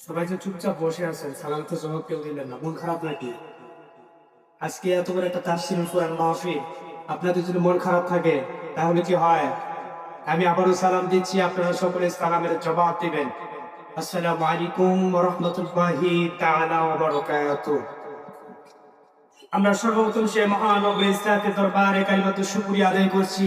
সবাই যে চুপচাপ বসে আছেন সালাম তো জবাব কেউ দিলেন না, মন খারাপ নাকি? আজকে এত বড় একটা তাফসির কোরআন মাহফিল আপনাদের যদি মন খারাপ থাকে, তাহলে কি হয়? আমি আবারও সালাম দিচ্ছি, আপনারা সকলে সালামের জবাব দিবেন। আসসালামু আলাইকুম রহমতুল্লাহি তাআলা ওয়া বারাকাতুহু আমরা সর্বপ্রথম সে মহান ও দরবারে কালিমাতুর শুকরিয়া আদায় করছি।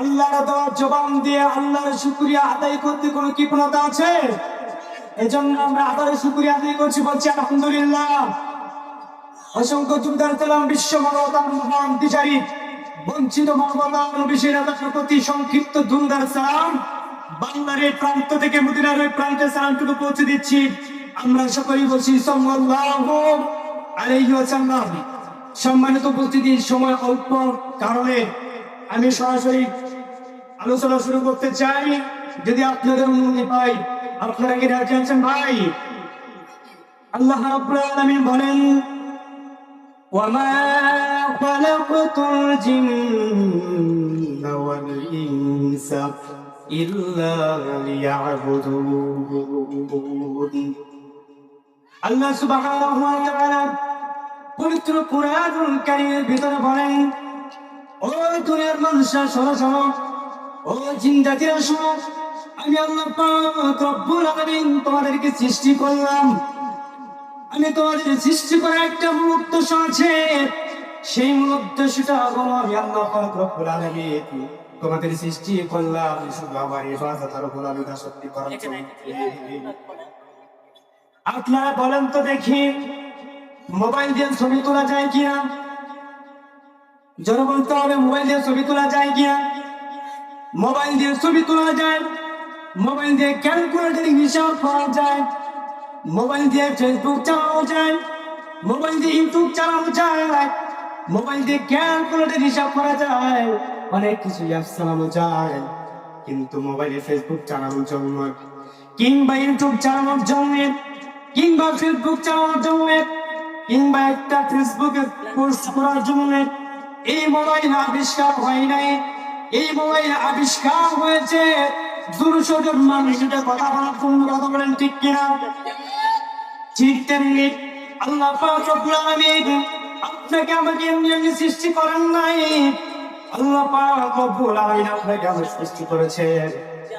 আল্লাহর দেওয়া জবান দিয়ে আল্লাহর শুক্রিয়া আদায় করতে কোনো কৃপণতা আছে? এজন্য আমরা আদায় শুক্রিয়া আদায় করছি, বলছি আলহামদুলিল্লাহ। অসংখ্য জুমদার তেলাম বিশ্ব মানবতার মহান বিচারী বঞ্চিত মানবতার প্রতি সংক্ষিপ্ত ধুমদার সালাম। বাংলার এই প্রান্ত থেকে মদিনার ওই প্রান্তে সালামটুকু পৌঁছে দিচ্ছি। আমরা সকলেই বলছি, সাল্লাল্লাহু আলাইহি ওয়াসাল্লাম। সম্মানিত উপস্থিতি সময় অল্প কারণে আমি সরাসরি আলোচনা শুরু করতে চাই যদি আপনাদের অনুমতি পাই আপনারা কি রাজি আছেন ভাই আল্লাহ রাব্বুল আলামিন বলেন وما خلقت الجن والإنس إلا ليعبدون আল্লাহ সুবহানাহু ওয়া তাআলা পবিত্র কুরআনুল কারীমের ভিতরে বলেন ও দুনিয়ার মানুষরা শোনো শোনো ও জিন জাতিরা শোনো আমি আল্লাহ পাক রব্বুল আলামিন তোমাদেরকে সৃষ্টি করলাম। আমি তোমাদের সৃষ্টি করা একটা মূল উদ্দেশ্য আছে সেই মূল উদ্দেশ্যটা হলো আমি আল্লাহ পাক রব্বুল আলামিন তোমাদের সৃষ্টি করলাম। শুধু আমার ইবাদত আর দাসত্ব করার জন্য। আপনারা বলেন তো দেখি মোবাইল দিয়ে ছবি তোলা যায় কিনা? জোরে বলতে হবে মোবাইল দিয়ে ছবি তোলা যায় কিনা? মোবাইল দিয়ে ছবি তোলা যায়, মোবাইল দিয়ে ক্যালকুলেটর হিসাব করা যায়, মোবাইল দিয়ে ফেসবুক চালানো যায়, মোবাইল দিয়ে ইউটিউব চালানো যায়, মোবাইল দিয়ে ক্যালকুলেটার হিসাব করা যায়, অনেক কিছু অ্যাপ চালানো যায়। কিন্তু মোবাইলে ফেসবুক চালানোর জন্য, কিংবা ইউটিউব চালানোর জন্য, কিংবা ফেসবুক চালানোর জন্য, কিংবা একটা ফেসবুকে পোস্ট করার জন্য, এই মোবাইল আবিষ্কার হয় নাই। এই মোবাইল আবিষ্কার হয়েছে। মানুষ এটা কথা বলার জন্য কথা বলেন, ঠিক কিনা? ঠিক তেমনি আল্লাহ আপনাকে আমাকে এমনি সৃষ্টি করেন নাই। আল্লাহ পাক রব্বুল আলামিন আপনাকে সৃষ্টি করেছে।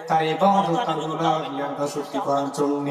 তাই ইবাদত আর সৃষ্টি করার জন্য।